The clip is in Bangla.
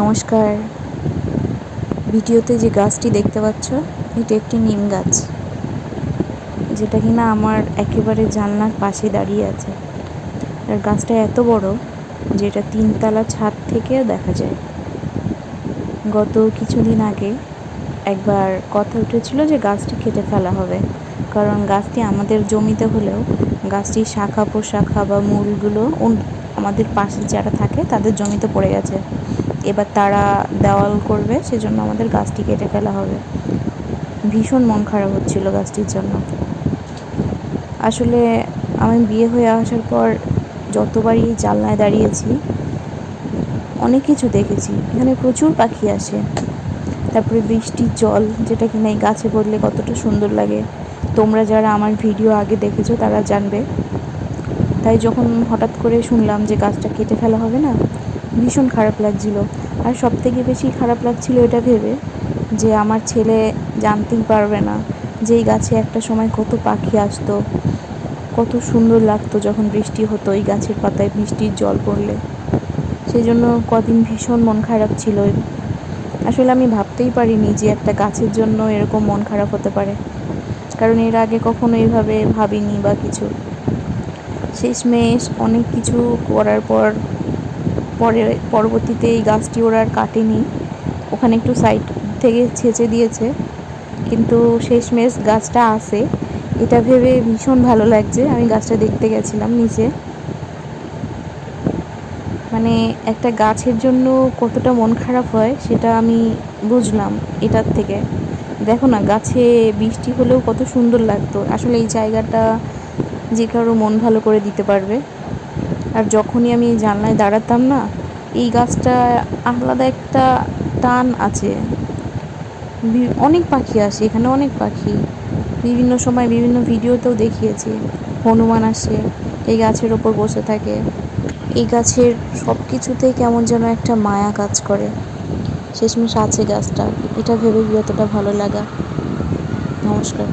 নমস্কার। ভিডিওতে যে গাছটি দেখতে পাচ্ছ, এটি একটি নিম গাছ। যেটা কিনা আমার একেবারে জানলার পাশে দাঁড়িয়ে আছে। আর গাছটা এত বড় যে এটা তিনতলা ছাদ থেকে দেখা যায়। গত কিছুদিন আগে একবার কথা উঠেছিল যে গাছটি কেটে ফেলা হবে। কারণ গাছটি আমাদের জমিতে হলেও গাছটির শাখা প্রশাখা বা মূলগুলো আমাদের পাশে যারা থাকে তাদের জমিতে পড়ে গেছে। এবার তারা দেওয়াল করবে, সেজন্য আমাদের গাছটি কেটে ফেলা হবে। ভীষণ মন খারাপ হচ্ছিল গাছটির জন্য। আসলে আমি বিয়ে হয়ে আসার পর যতবারই জানলায় দাঁড়িয়েছি, অনেক কিছু দেখেছি। এখানে প্রচুর পাখি আসে। তারপরে বৃষ্টির জল, যেটা কিনা এই গাছে পড়লে কতটা সুন্দর লাগে। তোমরা যারা আমার ভিডিও আগে দেখেছ, তারা জানবে। তাই যখন হঠাৎ করে শুনলাম যে গাছটা কেটে ফেলা হবে না ভীষণ খারাপ লাগছিল। আর সব থেকে বেশি খারাপ লাগছিল এটা ভেবে যে আমার ছেলে জানতেই পারবে না যে এই গাছে একটা সময় কত পাখি আসতো, কত সুন্দর লাগতো যখন বৃষ্টি হতো এই গাছের পাতায় বৃষ্টির জল পড়লে। সেই জন্য কদিন ভীষণ মন খারাপ ছিল। আসলে আমি ভাবতেই পারিনি যে একটা গাছের জন্য এরকম মন খারাপ হতে পারে। কারণ এর আগে কখনো এইভাবে ভাবিনি বা কিছু। শেষমেশ অনেক কিছু করার পর পরে, পরবর্তীতে এই গাছটি ওরা আর কাটেনি। ওখানে একটু সাইড থেকে ছেঁচে দিয়েছে। কিন্তু শেষমেশ গাছটা আসে। এটা ভেবে ভীষণ ভালো লাগছে। আমি গাছটা দেখতে গেছিলাম নিচে। মানে একটা গাছের জন্য কতটা মন খারাপ হয় সেটা আমি বুঝলাম এটার থেকে। দেখো না, গাছে বৃষ্টি হলেও কত সুন্দর লাগতো। আসলে এই জায়গাটা যে কারও মন ভালো করে দিতে পারবে। আর যখনই আমি জানলায় দাঁড়াতাম না, এই গাছটা আলাদা একটা টান আছে। অনেক পাখি আসে, এখানে অনেক পাখি। বিভিন্ন সময় বিভিন্ন ভিডিওতেও দেখিয়েছি। হনুমান আসে, এই গাছের ওপর বসে থাকে। এই গাছের সব কিছুতেই কেমন যেন একটা মায়া কাজ করে। শেষমেশ আছে গাছটা। এটা ভেবে যতটা ভালো লাগা? নমস্কার।